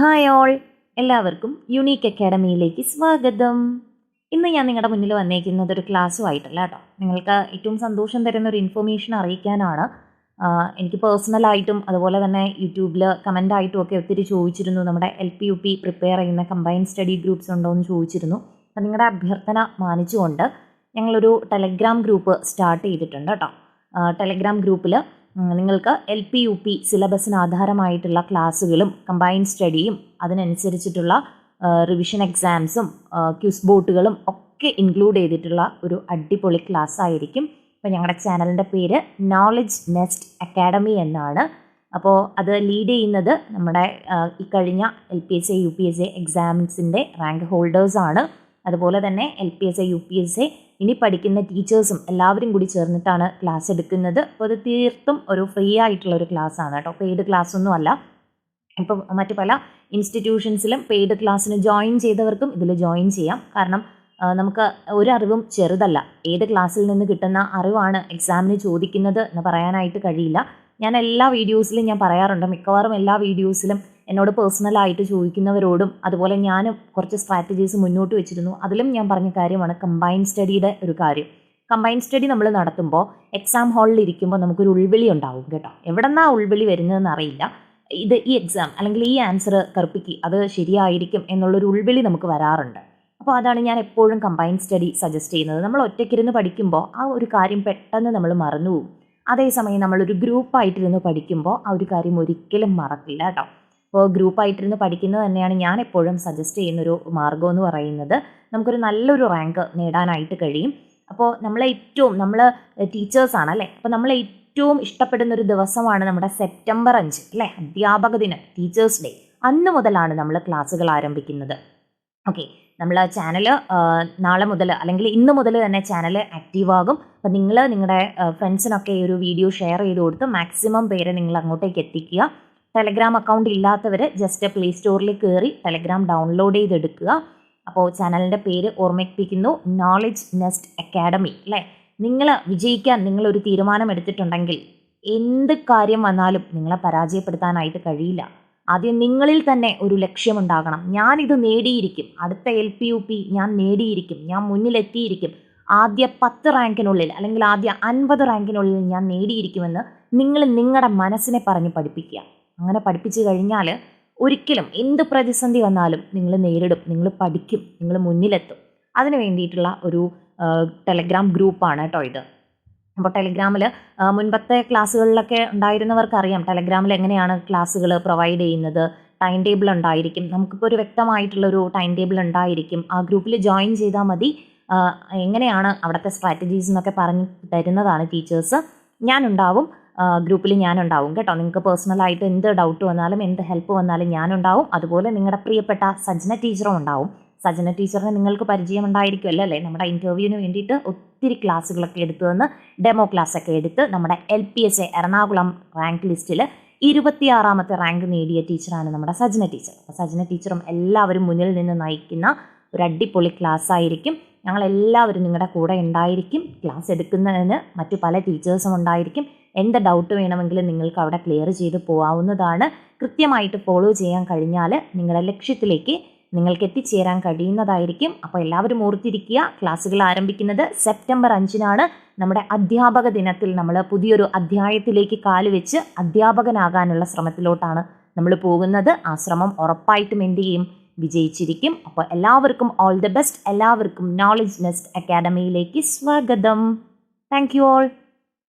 Hi all. എല്ലാവർക്കും unique അക്കാഡമിയിലേക്ക് സ്വാഗതം. ഇന്ന് ഞാൻ നിങ്ങളുടെ മുന്നിൽ വന്നേക്കുന്നത് ഒരു ക്ലാസ്സുമായിട്ടല്ല കേട്ടോ. നിങ്ങൾക്ക് ഏറ്റവും സന്തോഷം തരുന്ന ഒരു ഇൻഫർമേഷൻ അറിയിക്കാനാണ്. എനിക്ക് പേഴ്സണലായിട്ടും അതുപോലെ തന്നെ യൂട്യൂബിൽ കമന്റായിട്ടും ഒക്കെ ഒത്തിരി ചോദിച്ചിരുന്നു. നമ്മുടെ L P U P prepare ചെയ്യുന്ന കമ്പൈൻ സ്റ്റഡി ഗ്രൂപ്പ്സ് ഉണ്ടോ എന്ന് ചോദിച്ചിരുന്നു. അപ്പം നിങ്ങളുടെ അഭ്യർത്ഥന മാനിച്ചുകൊണ്ട് ഞങ്ങളൊരു ടെലഗ്രാം ഗ്രൂപ്പ് സ്റ്റാർട്ട് ചെയ്തിട്ടുണ്ട് കേട്ടോ. ടെലഗ്രാം ഗ്രൂപ്പിൽ നിങ്ങൾക്ക് എൽ പി യു പി സിലബസിന് ആധാരമായിട്ടുള്ള ക്ലാസ്സുകളും കമ്പൈൻ സ്റ്റഡിയും അതിനനുസരിച്ചിട്ടുള്ള റിവിഷൻ എക്സാംസും ക്യൂസ് ബോട്ടുകളും ഒക്കെ ഇൻക്ലൂഡ് ചെയ്തിട്ടുള്ള ഒരു അടിപൊളി ക്ലാസ് ആയിരിക്കും. അപ്പോൾ ഞങ്ങളുടെ ചാനലിന്റെ പേര് നോളജ് നെസ്റ്റ് അക്കാഡമി എന്നാണ്. അപ്പോൾ അത് ലീഡ് ചെയ്യുന്നത് നമ്മുടെ ഇക്കഴിഞ്ഞ L P S A U P S A എക്സാംസിന്റെ rank ഹോൾഡേഴ്സാണ് അതുപോലെ തന്നെ L P S A U P S A ഇനി പഠിക്കുന്ന ടീച്ചേഴ്സും എല്ലാവരും കൂടി ചേർന്നിട്ടാണ് ക്ലാസ് എടുക്കുന്നത്. അപ്പോൾ അത് തീർത്തും ഒരു ഫ്രീ ആയിട്ടുള്ള ഒരു ക്ലാസ് ആണ് കേട്ടോ. പെയ്ഡ് ക്ലാസ് ഒന്നും അല്ല. ഇപ്പം മറ്റു പല ഇൻസ്റ്റിറ്റ്യൂഷൻസിലും പെയ്ഡ് ക്ലാസ്സിന് ജോയിൻ ചെയ്തവർക്കും ഇതിൽ ജോയിൻ ചെയ്യാം. കാരണം നമുക്ക് ഒരറിവും ചെറുതല്ല. ഏത് ക്ലാസ്സിൽ നിന്ന് കിട്ടുന്ന അറിവാണ് എക്സാമിന് ചോദിക്കുന്നത് എന്ന് പറയാനായിട്ട് കഴിയില്ല. ഞാൻ എല്ലാ വീഡിയോസിലും ഞാൻ പറയാറുണ്ട്. മിക്കവാറും എല്ലാ വീഡിയോസിലും എന്നോട് പേഴ്സണലായിട്ട് ചോദിക്കുന്നവരോടും അതുപോലെ ഞാനും കുറച്ച് സ്ട്രാറ്റജീസ് മുന്നോട്ട് വെച്ചിരുന്നു. അതിലും ഞാൻ പറഞ്ഞ കാര്യമാണ് കമ്പൈൻ സ്റ്റഡിയുടെ ഒരു കാര്യം. കമ്പൈൻ സ്റ്റഡി നമ്മൾ നടത്തുമ്പോൾ എക്സാം ഹാളിൽ ഇരിക്കുമ്പോൾ നമുക്കൊരു ഉൾവിളി ഉണ്ടാവും കേട്ടോ. എവിടെ നിന്നാ ഉൾവിളി വരുന്നതെന്ന് അറിയില്ല. ഇത് ഈ എക്സാം അല്ലെങ്കിൽ ഈ ആൻസർ കറുപ്പിക്ക് അത് ശരിയായിരിക്കും എന്നുള്ളൊരു ഉൾവിളി നമുക്ക് വരാറുണ്ട്. അപ്പോൾ അതാണ് ഞാൻ എപ്പോഴും കമ്പൈൻ സ്റ്റഡി സജസ്റ്റ് ചെയ്യുന്നത്. നമ്മൾ ഒറ്റയ്ക്കിരുന്ന് പഠിക്കുമ്പോൾ ആ ഒരു കാര്യം പെട്ടെന്ന് നമ്മൾ മറന്നു പോകും അതേസമയം നമ്മളൊരു ഗ്രൂപ്പായിട്ടിരുന്ന് പഠിക്കുമ്പോൾ ആ ഒരു കാര്യം ഒരിക്കലും മറക്കില്ല കേട്ടോ. അപ്പോൾ ഗ്രൂപ്പായിട്ടിരുന്ന് പഠിക്കുന്നത് തന്നെയാണ് ഞാൻ എപ്പോഴും സജസ്റ്റ് ചെയ്യുന്നൊരു മാർഗം എന്ന് പറയുന്നത്. നമുക്കൊരു നല്ലൊരു റാങ്ക് നേടാനായിട്ട് കഴിയും. അപ്പോൾ നമ്മളെ ഏറ്റവും നമ്മൾ ടീച്ചേഴ്സാണ് അല്ലേ? അപ്പോൾ നമ്മളെ ഏറ്റവും ഇഷ്ടപ്പെടുന്ന ഒരു ദിവസമാണ് നമ്മുടെ സെപ്റ്റംബർ അഞ്ച് അല്ലേ? അധ്യാപക ദിനം ടീച്ചേഴ്സ് ഡേ അന്ന് മുതലാണ് നമ്മൾ ക്ലാസ്സുകൾ ആരംഭിക്കുന്നത്. ഓക്കെ. നമ്മൾ ചാനൽ നാളെ മുതൽ അല്ലെങ്കിൽ ഇന്ന് മുതൽ തന്നെ ചാനൽ ആക്റ്റീവ് ആകും. അപ്പോൾ നിങ്ങൾ നിങ്ങളുടെ ഫ്രണ്ട്സിനൊക്കെ ഈ ഒരു വീഡിയോ ഷെയർ ചെയ്ത് കൊടുത്ത് മാക്സിമം പേരെ നിങ്ങൾ അങ്ങോട്ടേക്ക് എത്തിക്കുക. ടെലഗ്രാം അക്കൗണ്ട് ഇല്ലാത്തവർ ജസ്റ്റ് പ്ലേ സ്റ്റോറിൽ കയറി ടെലഗ്രാം ഡൗൺലോഡ് ചെയ്തെടുക്കുക. അപ്പോൾ ചാനലിന്റെ പേര് ഓർമ്മിപ്പിക്കുന്നു. നോളജ് നെസ്റ്റ് അക്കാഡമി അല്ലേ നിങ്ങൾ വിജയിക്കാൻ നിങ്ങളൊരു തീരുമാനം എടുത്തിട്ടുണ്ടെങ്കിൽ എന്ത് കാര്യം വന്നാലും നിങ്ങളെ പരാജയപ്പെടുത്താനായിട്ട് കഴിയില്ല. ആദ്യം നിങ്ങളിൽ തന്നെ ഒരു ലക്ഷ്യമുണ്ടാകണം. ഞാനിത് നേടിയിരിക്കും. അടുത്ത എൽ പി യു പി ഞാൻ നേടിയിരിക്കും. ഞാൻ മുന്നിലെത്തിയിരിക്കും. ആദ്യ പത്ത് റാങ്കിനുള്ളിൽ അല്ലെങ്കിൽ ആദ്യ അൻപത് റാങ്കിനുള്ളിൽ ഞാൻ നേടിയിരിക്കുമെന്ന് നിങ്ങൾ നിങ്ങളുടെ മനസ്സിനെ പറഞ്ഞ് പഠിപ്പിക്കുക. അങ്ങനെ പഠിപ്പിച്ചു കഴിഞ്ഞാൽ ഒരിക്കലും എന്ത് പ്രതിസന്ധി വന്നാലും നിങ്ങൾ നേരിടും നിങ്ങൾ പഠിക്കും നിങ്ങൾ മുന്നിലെത്തും. അതിന് വേണ്ടിയിട്ടുള്ള ഒരു ടെലഗ്രാം ഗ്രൂപ്പാണ് കേട്ടോ ഇത്. അപ്പോൾ ടെലഗ്രാമിൽ മുൻപത്തെ ക്ലാസ്സുകളിലൊക്കെ ഉണ്ടായിരുന്നവർക്കറിയാം ടെലഗ്രാമിൽ എങ്ങനെയാണ് ക്ലാസ്സുകൾ പ്രൊവൈഡ് ചെയ്യുന്നത് ടൈം ടേബിൾ ഉണ്ടായിരിക്കും നമുക്കിപ്പോൾ ഒരു വ്യക്തമായിട്ടുള്ളൊരു ടൈം ടേബിൾ ഉണ്ടായിരിക്കും ആ ഗ്രൂപ്പിൽ ജോയിൻ ചെയ്താൽ മതി എങ്ങനെയാണ് അവിടുത്തെ സ്ട്രാറ്റജീസ് എന്നൊക്കെ പറഞ്ഞ് തരുന്നതാണ് ടീച്ചേഴ്സ്. ഞാനുണ്ടാവും ഗ്രൂപ്പിൽ ഞാനുണ്ടാവും കേട്ടോ. നിങ്ങൾക്ക് പേഴ്സണലായിട്ട് എന്ത് ഡൗട്ട് വന്നാലും എന്ത് ഹെൽപ്പ് വന്നാലും ഞാനുണ്ടാവും. അതുപോലെ നിങ്ങളുടെ പ്രിയപ്പെട്ട സജ്ന ടീച്ചറും ഉണ്ടാവും. സജ്ന ടീച്ചറിനെ നിങ്ങൾക്ക് പരിചയം ഉണ്ടായിരിക്കുമല്ലോ അല്ലേ? നമ്മുടെ ഇന്റർവ്യൂവിന് വേണ്ടിയിട്ട് ഒത്തിരി ക്ലാസ്സുകളൊക്കെ എടുത്തു തന്ന് ഡെമോ ക്ലാസ് ഒക്കെ എടുത്ത് നമ്മുടെ L P S A Ernakulam rank ലിസ്റ്റിൽ ഇരുപത്തിയാറാമത്തെ റാങ്ക് നേടിയ ടീച്ചറാണ് നമ്മുടെ സജ്ന ടീച്ചർ അപ്പോൾ സജ്ന ടീച്ചറും എല്ലാവരും മുന്നിൽ നിന്ന് നയിക്കുന്ന ഒരു അടിപൊളി ക്ലാസ് ആയിരിക്കും. ഞങ്ങൾ എല്ലാവരും നിങ്ങളുടെ കൂടെ ഉണ്ടായിരിക്കും. ക്ലാസ് എടുക്കുന്നതിന് മറ്റു പല ടീച്ചേഴ്സും ഉണ്ടായിരിക്കും. എന്ത് ഡൗട്ട് വേണമെങ്കിലും നിങ്ങൾക്ക് അവിടെ ക്ലിയർ ചെയ്ത് പോകാവുന്നതാണ് കൃത്യമായിട്ട് ഫോളോ ചെയ്യാൻ കഴിഞ്ഞാൽ നിങ്ങളുടെ ലക്ഷ്യത്തിലേക്ക് നിങ്ങൾക്ക് എത്തിച്ചേരാൻ കഴിയുന്നതായിരിക്കും. അപ്പോൾ എല്ലാവരും ഓർത്തിരിക്കുക ക്ലാസ്സുകൾ ആരംഭിക്കുന്നത് സെപ്റ്റംബർ അഞ്ചിനാണ്. നമ്മുടെ അധ്യാപക ദിനത്തിൽ നമ്മൾ പുതിയൊരു അധ്യായത്തിലേക്ക് കാലുവെച്ച് അധ്യാപകനാകാനുള്ള ശ്രമത്തിലോട്ടാണ് നമ്മൾ പോകുന്നത്. ആ ശ്രമം ഉറപ്പായിട്ടും എന്ത് ചെയ്യും? വിജയിച്ചിരിക്കും. അപ്പോൾ എല്ലാവർക്കും ഓൾ ദി ബെസ്റ്റ് എല്ലാവർക്കും നോളജ് നെസ്റ്റ് അക്കാഡമിയിലേക്ക് സ്വാഗതം. Thank you all